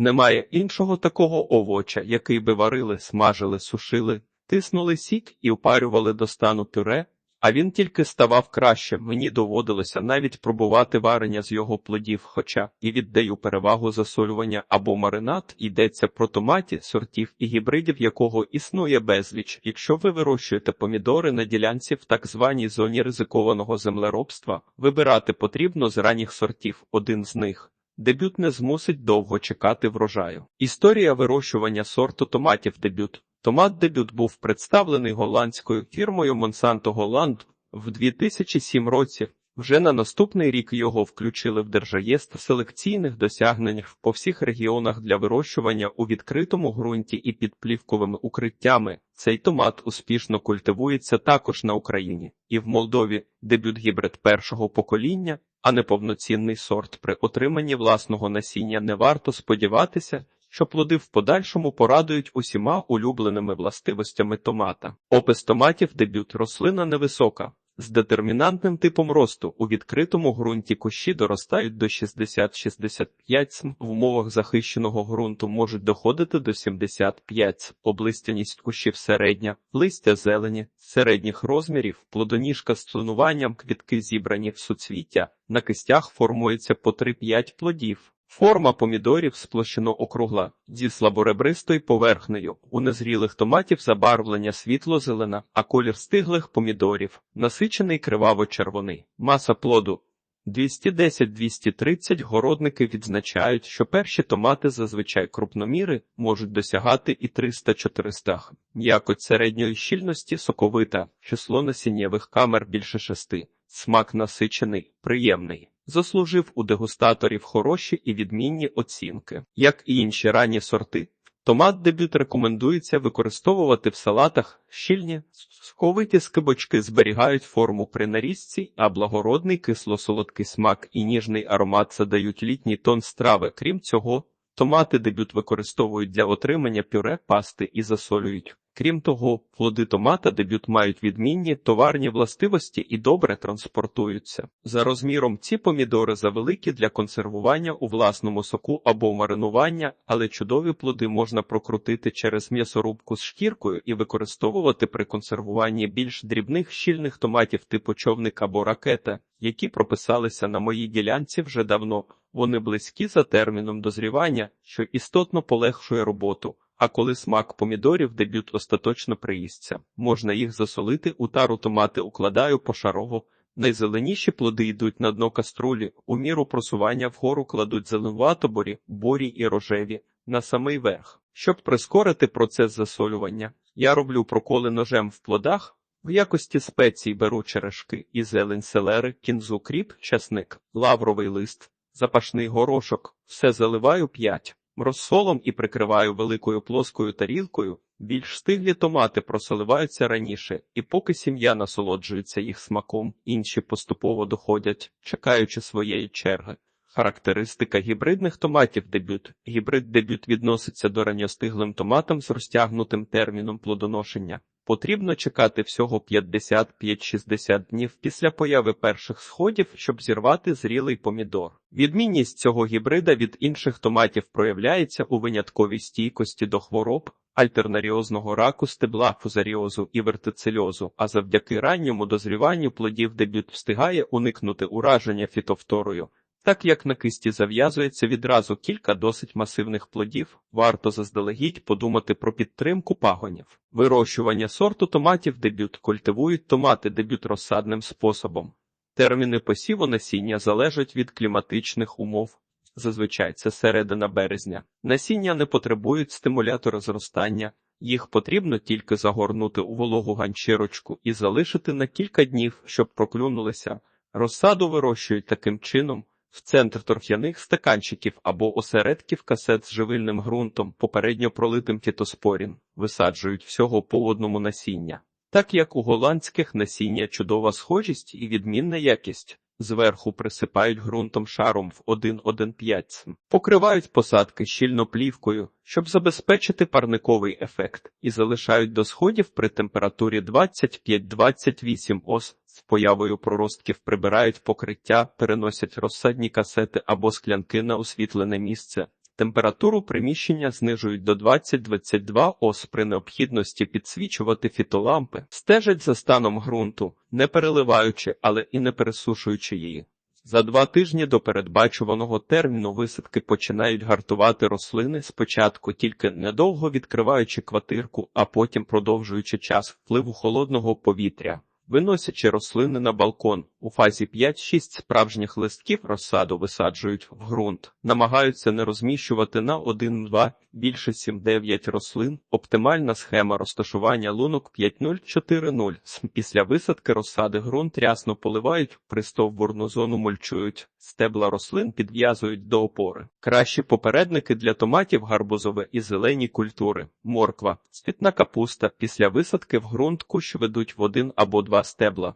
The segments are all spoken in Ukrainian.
Немає іншого такого овоча, який би варили, смажили, сушили, тиснули сік і опарювали до стану пюре, а він тільки ставав краще. Мені доводилося навіть пробувати варення з його плодів, хоча і віддаю перевагу засолювання або маринад, йдеться про томаті, сортів і гібридів, якого існує безліч. Якщо ви вирощуєте помідори на ділянці в так званій зоні ризикованого землеробства, вибирати потрібно з ранніх сортів один з них. Дебют не змусить довго чекати врожаю. Історія вирощування сорту томатів дебют. Томат дебют був представлений голландською фірмою Monsanto Holland в 2007 році. Вже на наступний рік його включили в держаєст селекційних досягнень по всіх регіонах для вирощування у відкритому ґрунті і під плівковими укриттями. Цей томат успішно культивується також на Україні і в Молдові дебют гібрид першого покоління, а не повноцінний сорт. При отриманні власного насіння не варто сподіватися, що плоди в подальшому порадують усіма улюбленими властивостями томата. Опис томатів дебют рослина невисока. З детермінантним типом росту. У відкритому ґрунті кущі доростають до 60-65 см, в умовах захищеного ґрунту можуть доходити до 75 см. Облистяність кущів середня, листя зелені, середніх розмірів, плодоніжка з цунуванням, квітки зібрані в суцвіття, на кистях формується по 3-5 плодів. Форма помідорів сплощено округла зі слаборебристою поверхнею. У незрілих томатів забарвлення світло-зелена, а колір стиглих помідорів насичений криваво-червоний. Маса плоду 210-230 городники відзначають, що перші томати зазвичай крупноміри можуть досягати і 300-400 г. М'якоть середньої щільності соковита, число насіннєвих камер більше шести. Смак насичений, приємний. Заслужив у дегустаторів хороші і відмінні оцінки. Як і інші ранні сорти, томат дебют рекомендується використовувати в салатах щільні, сковиті скибочки зберігають форму при нарізці, а благородний кисло-солодкий смак і ніжний аромат задають літній тон страви. Крім цього, томати дебют використовують для отримання пюре, пасти і засолюють. Крім того, плоди томата дебют мають відмінні товарні властивості і добре транспортуються. За розміром ці помідори завеликі для консервування у власному соку або маринування, але чудові плоди можна прокрутити через м'ясорубку з шкіркою і використовувати при консервуванні більш дрібних щільних томатів типу човник або ракета, які прописалися на моїй ділянці вже давно. Вони близькі за терміном дозрівання, що істотно полегшує роботу. А коли смак помідорів дебют остаточно приїсться, можна їх засолити, у тару томати укладаю пошарово. Найзеленіші плоди йдуть на дно каструлі, у міру просування вгору кладуть зеленуватоборі, борі і рожеві на самий верх. Щоб прискорити процес засолювання, я роблю проколи ножем в плодах. В якості спецій беру черешки і зелень селери, кінзу кріп, часник, лавровий лист, запашний горошок, все заливаю 5 розсолом і прикриваю великою плоскою тарілкою. Більш стиглі томати просоливаються раніше, і поки сім'я насолоджується їх смаком, інші поступово доходять, чекаючи своєї черги. Характеристика гібридних томатів дебют. Гібрид дебют відноситься до ранньостиглим томатам з розтягнутим терміном плодоношення. Потрібно чекати всього 55-60 днів після появи перших сходів, щоб зірвати зрілий помідор. Відмінність цього гібрида від інших томатів проявляється у винятковій стійкості до хвороб, альтернаріозного раку стебла, фузаріозу і вертицельозу, а завдяки ранньому дозріванню плодів дебют встигає уникнути ураження фітофторою. Так як на кисті зав'язується відразу кілька досить масивних плодів, варто заздалегідь подумати про підтримку пагонів. Вирощування сорту томатів дебют культивують томати дебют розсадним способом. Терміни посіву насіння залежать від кліматичних умов. Зазвичай це середина березня. Насіння не потребують стимулятора зростання, їх потрібно тільки загорнути у вологу ганчірочку і залишити на кілька днів, щоб проклюнулися. Розсаду вирощують таким чином в центр торф'яних стаканчиків або осередків касет з живильним ґрунтом, попередньо пролитим фітоспорін, висаджують всього по одному насіння. Так як у голландських насіння чудова схожість і відмінна якість, зверху присипають ґрунтом шаром в 1,1,5 см. покривають посадки щільно плівкою, щоб забезпечити парниковий ефект, і залишають до сходів при температурі 25-28 ос. З появою проростків прибирають покриття, переносять розсадні касети або склянки на освітлене місце. Температуру приміщення знижують до 20-22 ос при необхідності підсвічувати фітолампи, стежать за станом ґрунту, не переливаючи, але і не пересушуючи її. За два тижні до передбачуваного терміну висадки починають гартувати рослини спочатку тільки недовго відкриваючи квартирку, а потім продовжуючи час впливу холодного повітря. Виносячи рослини на балкон, у фазі 5-6 справжніх листків розсаду висаджують в ґрунт, намагаються не розміщувати на 1-2, більше 7-9 рослин. Оптимальна схема розташування лунок 5040. Після висадки розсади ґрунт рясно поливають, пристовбурну зону мульчують, стебла рослин підв'язують до опори. Кращі попередники для томатів гарбузове і зелені культури, морква, цвітна капуста. Після висадки в ґрунт кущ ведуть в один або два стебла.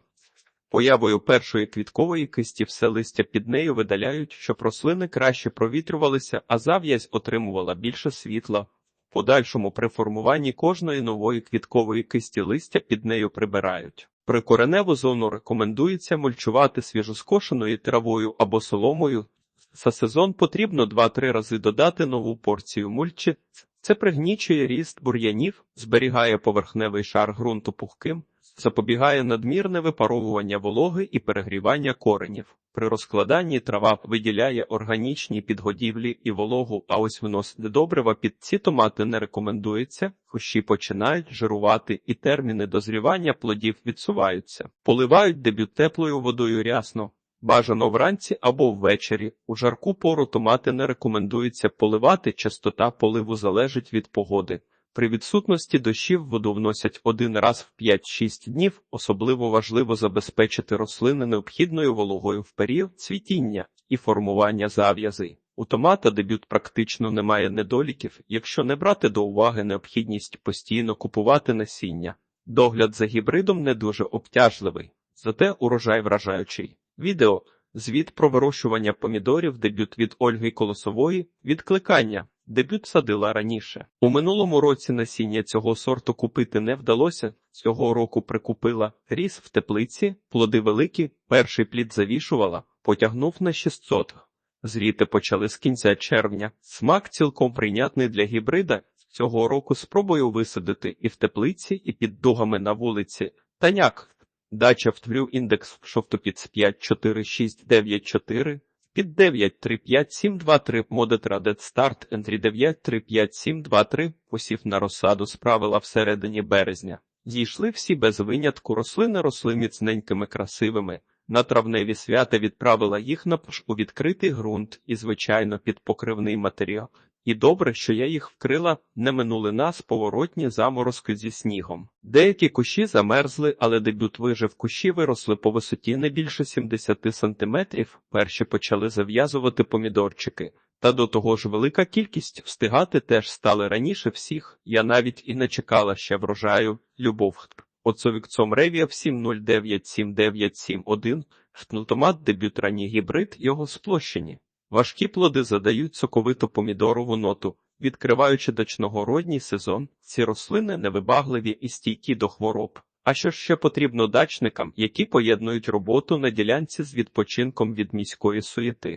Появою першої квіткової кисті все листя під нею видаляють, щоб рослини краще провітрювалися, а зав'язь отримувала більше світла. В подальшому при формуванні кожної нової квіткової кисті листя під нею прибирають. Прикореневу зону рекомендується мульчувати свіжоскошеною травою або соломою. За сезон потрібно 2-3 рази додати нову порцію мульчі. Це пригнічує ріст бур'янів, зберігає поверхневий шар ґрунту пухким, запобігає надмірне випаровування вологи і перегрівання коренів. При розкладанні трава виділяє органічні підгодівлі і вологу, а ось вносити добрива під ці томати не рекомендується, кущі починають жирувати і терміни дозрівання плодів відсуваються. Поливають дебют теплою водою рясно. Бажано вранці або ввечері. У жарку пору томати не рекомендується поливати, частота поливу залежить від погоди. При відсутності дощів воду вносять один раз в 5-6 днів. Особливо важливо забезпечити рослини необхідною вологою в період цвітіння і формування зав'язи. У томата дебют практично немає недоліків, якщо не брати до уваги необхідність постійно купувати насіння. Догляд за гібридом не дуже обтяжливий, зате урожай вражаючий. Відео Звіт про вирощування помідорів, дебют від Ольги Колосової, відкликання. Дебют садила раніше. У минулому році насіння цього сорту купити не вдалося. Цього року прикупила ріс в теплиці, плоди великі, перший плід завішувала, потягнув на 600. Зріти почали з кінця червня. Смак цілком прийнятний для гібрида. Цього року спробую висадити і в теплиці, і під дугами на вулиці. Таняк. Дача втврю індекс шовтопіц 54694, під 935723, модет Радет Старт Ентрі 935723, посів на розсаду справила всередині березня. Зійшли всі без винятку, рослини росли міцненькими красивими. На травневі свята відправила їх на пш у відкритий ґрунт і, звичайно, під покривний матеріал. І добре, що я їх вкрила, не минули нас поворотні заморозки зі снігом. Деякі кущі замерзли, але дебют вижив кущі виросли по висоті не більше 70 сантиметрів. Перші почали зав'язувати помідорчики. Та до того ж велика кількість встигати теж стали раніше всіх. Я навіть і не чекала ще врожаю. Любов. Оцовікцом Ревія 7097971, Штнутомат дебют ранній гібрид його сплощені. Важкі плоди задають соковиту помідорову ноту. Відкриваючи дачногородній сезон, ці рослини невибагливі і стійкі до хвороб. А що ще потрібно дачникам, які поєднують роботу на ділянці з відпочинком від міської суєти?